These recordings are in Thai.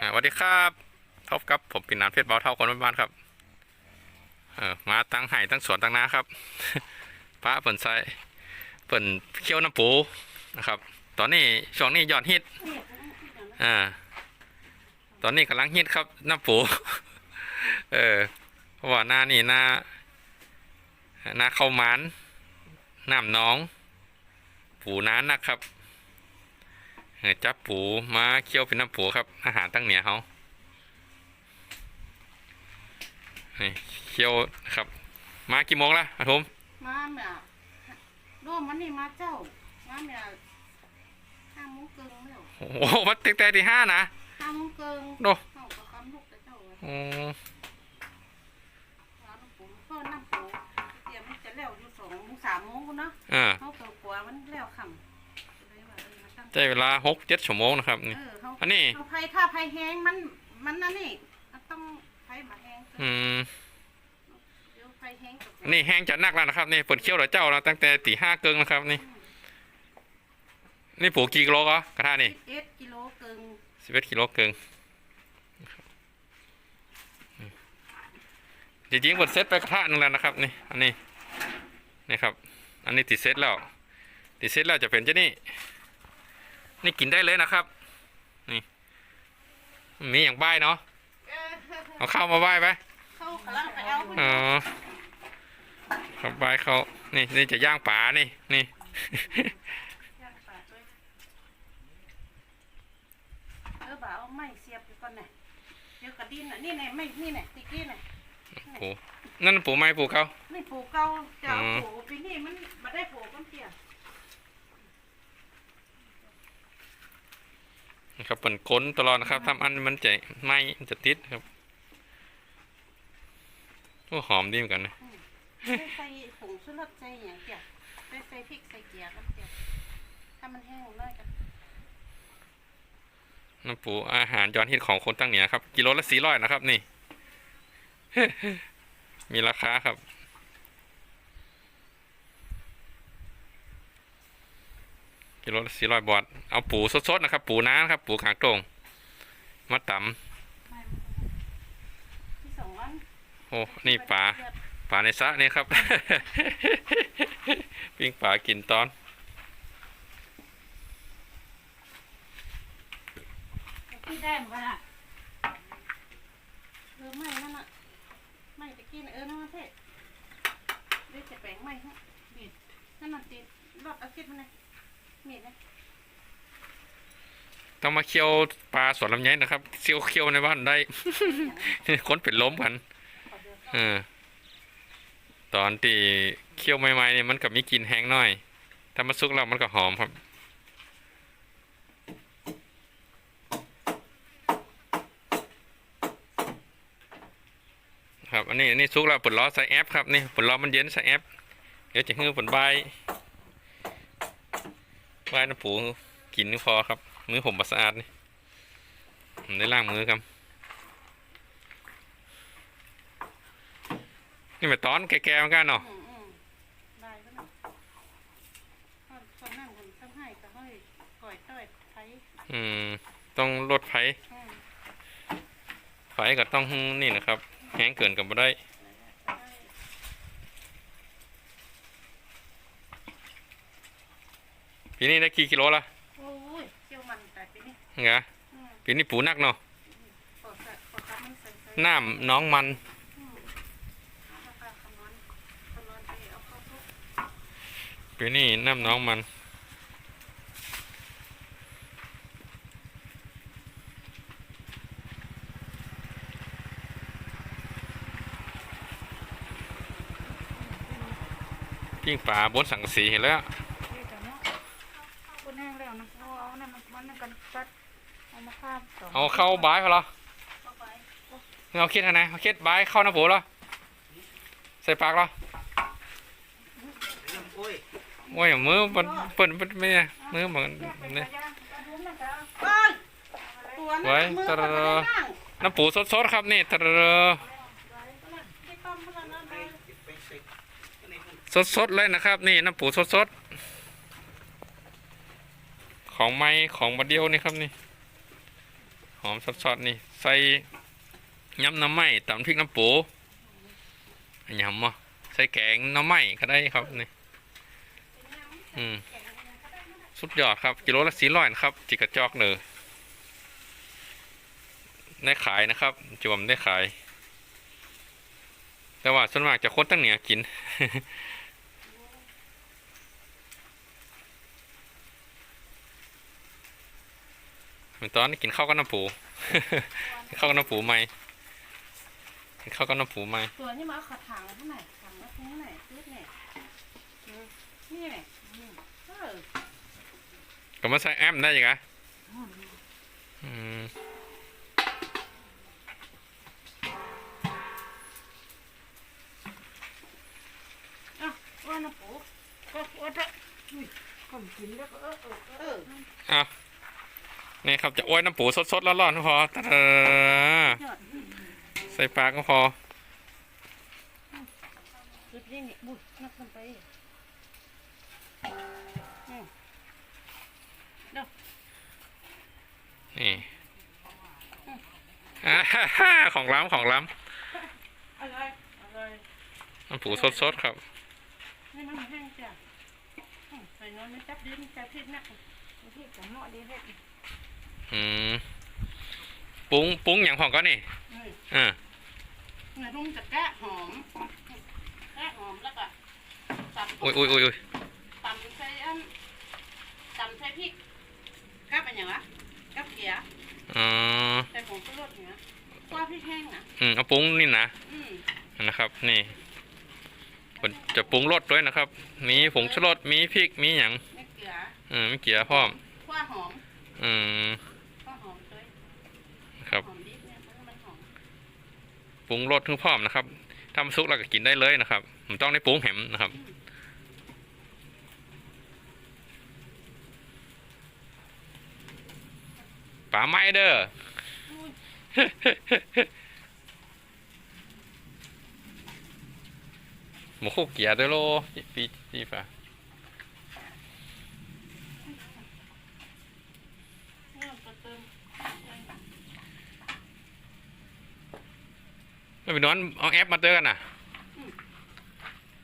สวัสดีครับพบกับผมปินนานเพชรเบาเท่าคนบ้านครับเออมาตั้งไห่ตั้งสวนตั้งนาครับพระเปิ่นใส่เปิ่นเคี่ยวน้ำปูนะครับ ตอนนี้ช่วงนี้ยอดฮิตอ่าตอนนี้กำลังฮิตครับน้ำปูเออเพราะว่าหน้านี่หน้าหน้าเข้ามานน้ำน้อง ปูน้านนะครับ จับปูมาเคี่ยวเป็นน้ำปูครับ อาหารตั้งเหนียเขานี่เคี่ยวนะครับ มากี่โมงละอาทมมาเมียร่วมมันนี่มาเจ้ามาเมียห้าโมงเกิงแล้วโอ้โหมาตั้งแต่ที่ห้านะห้าโมงเกิงโดเข้ากับคำลูกกับเจ้าไว้โอ้ร้านน้ำปูเพิ่นน้ำปูเดี๋ยวมันจะแล้วอยู่สองโมงสามโมงเนาะอ่าเขาเกิดกลัวมันแล้วค่ำก็เลยว่าเออมาตั้งใช้เวลาหกเจ็ดชั่วโมงนะครับนี่ เออเขาอันนี้ เขาไผ่ถ้าไผ่แห้งมันมันนั่นนี่มันต้องไผ่มาแห้งอืมเดี๋ยวไผ่แห้งกับอันนี่แห้งจัดนักแล้วนะครับนี่เปิดเคี่ยวแล้วเจ้าแล้วตั้งแต่ตีห้าเกิงนะครับนี่ นี่ปูกี่กิโลก็กระทะนี่ สิบเอ็ดกิโลเกิงสิบเอ็ดกิโลเกิงจริงๆเปิดเซตไปกระทะหนึงแล้วนะครับนี่ อันนี้ นี่ครับ อันนี้ติดเซตแล้ว ติดเซตแล้วจะเป็นเจ้านี่ นี่กินได้เลยนะครับ นี่ มีอย่างบ้ายเนาะเออเอาข้าวมาบ้ายไปเขากำลังไปเอาเพิ่นอ๋อครับบ้ายเขานี่นี่จะย่างป่านี่นี่ย่างปลาด้วยเออบ่าเอาไม้เสียบอยู่ก่อนน่ะเดี๋ยวกระดินน่ะนี่ไงไม่นี่ไงตะกี้น่ะปูนั่นปูไม้ปูเขานี่ปลูกเก่าจะเอาอืมปลูกปีนี้มันมาได้ปลูกต้นเตี้ย นะ ครับเป็นก้นตลอดนะครับทำอันมันจะไหม้มันจะติดครับโอ้หอมดีเหมือนกันนะได้ใส่ผงชูรสใส่อย่างเตี้ยได้ใส่พริกใส่เกลือกันเตี้ยถ้ามันแห้งหน่อยกันน้ำปูอาหารยอดฮิตของคนตั้งเหนือครับ กิโลละสี่ร้อยนะครับ นี่ มีราคาครับ กิโลละสี่ร้อยบาทเอาปูสดๆนะครับ ปูน้านะครับ ปูขางตรงมาตไม่ที่สองอันำโอ้นี่ปลาปลาในสระนี่ครับ ปิ้งปลากินตอนพี่ได้เหมือนกันอะเออไม่นั่นน่ะไม่ตะกี้น่ะเออนั่นน่ะเพ่เดี๋ยวจะแปลงไม่ฮะมีดนั่นน่ะตีรอดเอาคิดมันเลย มีดนะต้องมาเคี่ยวปลาสวนลำไยนะครับเคี่ยวเคี่ยวในบ้านได้ คนเป็นล้มกันขอเดือดเออตอนที่เคี่ยวใหม่ๆเนี่ยมันก็มีกลิ่นแห้งหน่อย ถ้ามันสุกแล้วมันก็หอมครับ ครับ อันนี้อันนี้สุกแล้วปลดล้อใส่แอปครับนี่ปลดล้อมันเย็นใส่แอปเดี๋ยวจะฮื้อผลใบ ใบน้ำปูกินก็พอครับ มือผมสะอาดนี่ผมได้ล้างมือครับ นี่มาตอนแก่ๆเหมือนกันเนาะอืมอืมได้ก็หน่อยคนนั่งคนต้องให้ก็ให้ก่อยต้อยไทยอืม ต้องลดไฟอืมไฟก็ต้องนี่นะครับ แห้งเกินกับบ่ได้ ปีนี้ได้กี่กิโลละโอ้ยเกี่ยวมันแต่ปีนี้ไงอืมปีนี้ปูนักเนาะขอใส่ขอทำมันใส่ใส่น้ำน้องมัน อืมเอาเข้าไปคำนวณคำนวณไปเอาเข้าทุกปีนี้น้ำน้องมันปิ้งปลาบนสังกะสีเห็นแล้ว เอาเข้าบายเขาเหรอเขาเอาคิดทางไหนเอาคิดบายเข้าน้ำปูเหรอใส่ปากเหรอโอ้ยมือมันเปิดมันไม่เนี่ยมือนเป็นเนี่ยระยะกระดุมมันจะเอ้ยตัวนั้นไว้มือตะมันระไม่ได้นั่งน้ำปูสดๆครับนี่ตรสดๆเลยนะครับ นี่น้ำปูสดๆของไม้ของบะเดียวนี่ครับนี่ หอมสดๆนี่ ใส่ยำน้ำไหม้ตำพริกน้ำปูยำอะใส่แกงน้ำไหม้ก็ได้ครับนี่อืมสุดยอดครับ กิโลละสี่ร้อยครับ จิกกระจอกเนอได้ขายนะครับจวมได้ขาย แต่ว่าส่วนมากจะคนตั้งเหนือกิน เห มือนตอนนี้กินข้าวกับน้ำปูกินข้าวกับน้ำปูไหมกินข้าวกับน้ำปูไหมตัวนี้มาเอาขาถังเท่าไหร่ถังแล้วเท่าไหร่ซื้อไหนอืมนี่ไหนอืมเออก็มาใส่แอมได้ยังไงอืมอะว่า นี่ครับจะอ้วยน้ำปูสดๆร้อนๆพอตะเถอใส่ปลากก็พอนี่ของล้ำของล้ำน้ำปูสดๆครับนี่มันแห้งจ้ะใส่น้อยไม่จับดินจับพิษนักพิษกับเหมาะดีเฮ็ด อืมปรุงปรุงอย่างของก็นี่อืมอ่าเนื้อรุ่งจะแกะหอมแกะหอมแล้วก็ตำอุ้ยอุ้ยอุ้ยอุ้ยตำใส่อันตำใส่พริกกับอันอย่างวะกับเกียร์อ๋อใส่ผงชูรสอย่างเงี้ยว่าพริกแห้งนะอืมเอาปรุงนี่นะอืมนะครับ นี่ผมจะปรุงรสด้วยนะครับ มีผงชูรสมีพริกมีอย่างไม่เกลืออืมมีเกี๊ยวพร้อมว่าหอม อืม ว่าหอมด้วย ครับ หอมดิบเนี่ยมันมันหอม ปรุงรสทุกพร้อมนะครับทำซุกเราก็กินได้เลยนะครับผมต้องได้ปรุงแหมนะครับป่าไม้เด้อหมูคุกเกียร์ด้วยโลปีปีป่ะ เนี่ยมันเติม ไม่ไปนอนเอาแอปมาเจอกันนะ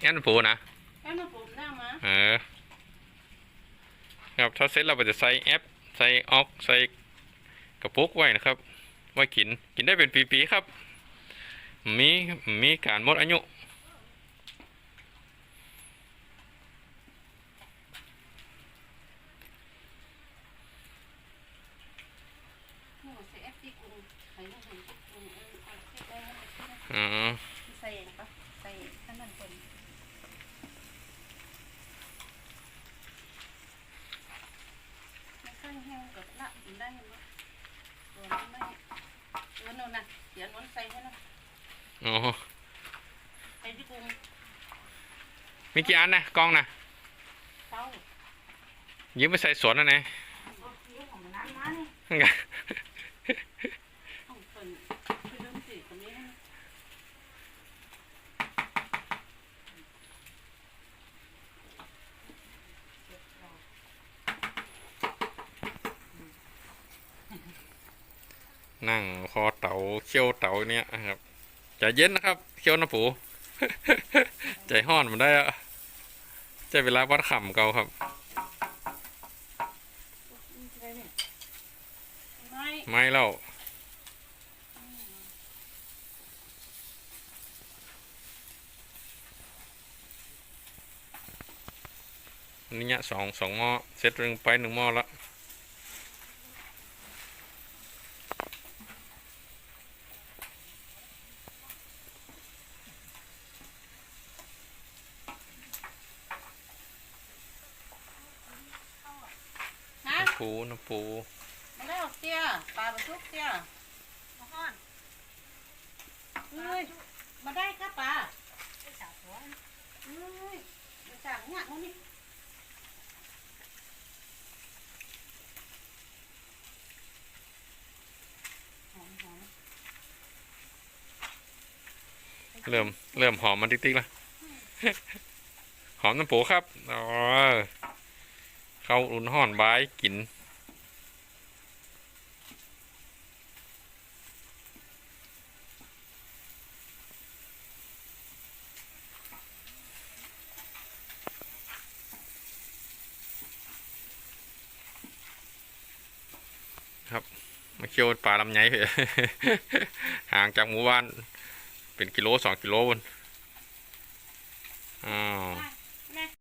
แอปปูนะแค่มาผมหน้ามาเออครับถ้าเสร็จเราก็จะใส่แอปใส่ออกใส่กระปุกไว้นะครับ ไว้กินกินได้เป็นปีๆครับ มีมีการหมดอายุ หมูใส่แอปที่กรุงใส่ลงไปที่กรุงเออเอาเก็บไว้ให้มันขึ้น อืมใส่เองปะใส่น้ำมันคนไม่ค่อยแห้งกับละกินได้ไหมตัวนี้ไม่ตัวนู้นนะเดี๋ยวนู้นใส่ให้นะอ๋อใส่ที่กรุงมีกี่อันนะกล้องนะเต้ายืมไปใส่สวนนะเนี่ยโอ้ยของน้ำมานี่ต้องเป็นคือเรื่องสีตรงนี้นะ นั่งคอเต่าเคี้ยวเต่าเนี่ยครับใจเย็นนะครับ เคี้ยวนะปูใจห้อนมันได้อะใจเวลาวัดขำเก่าครับ ไม่ไม่เล่าอันนี้เนี่ยสองสองหม้อเสร็จหนึ่งไปหนึ่งหม้อละ ปูน้ำปูมาแล้วเตี้ยปลาบะทุกเตี้ยมาห้อนเอ้ยมาได้ครับปลาเอ้ยมาจากเนี่ยมันนี่หอมหอมเริ่มเริ่มหอมมันติ๊กๆละหอมน้ำปูครับ อ๋อ เขาอุ่นห่อนบายกิน ครับ มาเคี่ยวป่าลำไยเถอห่างจากหมู่บ้าน เป็นกิโลสองกิโลบน